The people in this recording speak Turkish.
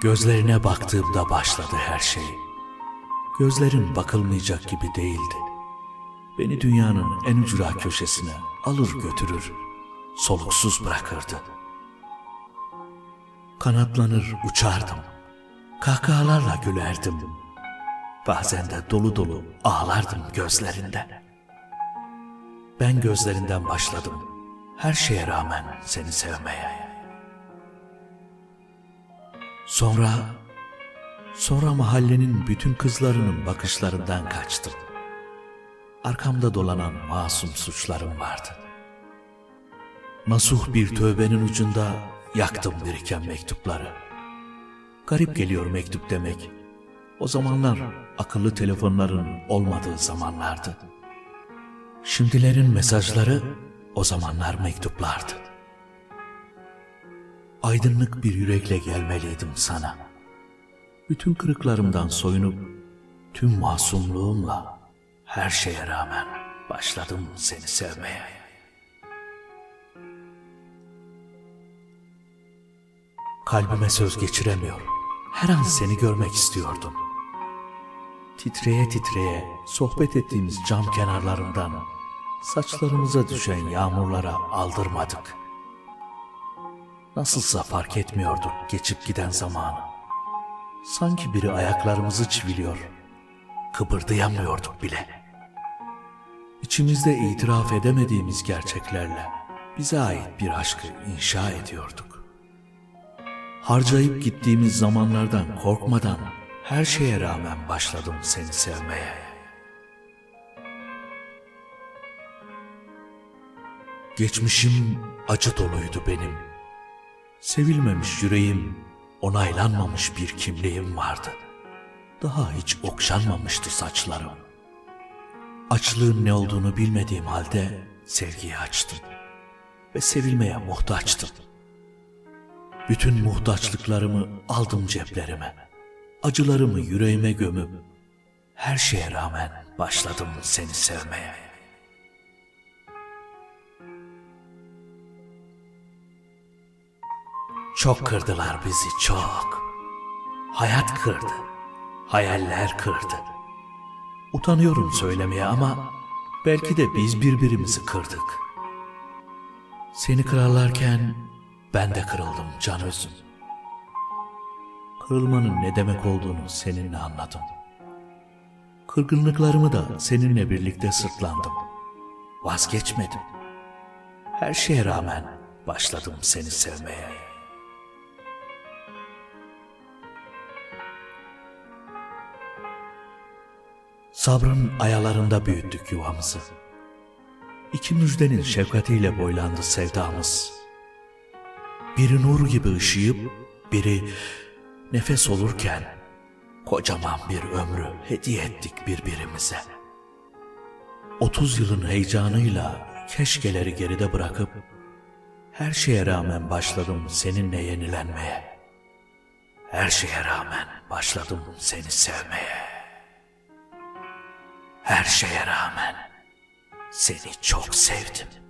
Gözlerine baktığımda başladı her şey. Gözlerin bakılmayacak gibi değildi. Beni dünyanın en ücra köşesine alır götürür, soluksuz bırakırdı. Kanatlanır uçardım, kahkahalarla gülerdim. Bazen de dolu dolu ağlardım gözlerinden. Ben gözlerinden başladım, her şeye rağmen seni sevmeye. Sonra, sonra mahallenin bütün kızlarının bakışlarından kaçtım. Arkamda dolanan masum suçlarım vardı. Nasuh bir tövbenin ucunda yaktım biriken mektupları. Garip geliyor mektup demek. O zamanlar akıllı telefonların olmadığı zamanlardı. Şimdilerin mesajları o zamanlar mektuplardı. Aydınlık bir yürekle gelmeliydim sana. Bütün kırıklarımdan soyunup tüm masumluğumla her şeye rağmen başladım seni sevmeye. Kalbime söz geçiremiyor. Her an seni görmek istiyordum. Titreye titreye sohbet ettiğimiz cam kenarlarından saçlarımıza düşen yağmurlara aldırmadık. Nasılsa fark etmiyorduk geçip giden zamanı. Sanki biri ayaklarımızı çiviliyor. Kıpırdayamıyorduk bile. İçimizde itiraf edemediğimiz gerçeklerle bize ait bir aşkı inşa ediyorduk. Harcayıp gittiğimiz zamanlardan korkmadan her şeye rağmen başladım seni sevmeye. Geçmişim acı doluydu benim. Sevilmemiş yüreğim, onaylanmamış bir kimliğim vardı. Daha hiç okşanmamıştı saçlarım. Açlığın ne olduğunu bilmediğim halde sevgiyi açtım. Ve sevilmeye muhtaçtım. Bütün muhtaçlıklarımı aldım ceplerime. Acılarımı yüreğime gömüp her şeye rağmen başladım seni sevmeye. Çok kırdılar bizi çok. Hayat kırdı. Hayaller kırdı. Utanıyorum söylemeye ama belki de biz birbirimizi kırdık. Seni kırarlarken ben de kırıldım can özüm. Kırılmanın ne demek olduğunu seninle anladım. Kırgınlıklarımı da seninle birlikte sırtlandım. Vazgeçmedim. Her şeye rağmen başladım seni sevmeye. Sabrın ayalarında büyüttük yuvamızı. İki müjdenin şefkatiyle boylandı sevdamız. Biri nur gibi ışıyıp, biri nefes olurken kocaman bir ömrü hediye ettik birbirimize. Otuz yılın heyecanıyla keşkeleri geride bırakıp her şeye rağmen başladım seninle yenilenmeye. Her şeye rağmen başladım seni sevmeye. Her şeye rağmen seni çok sevdim.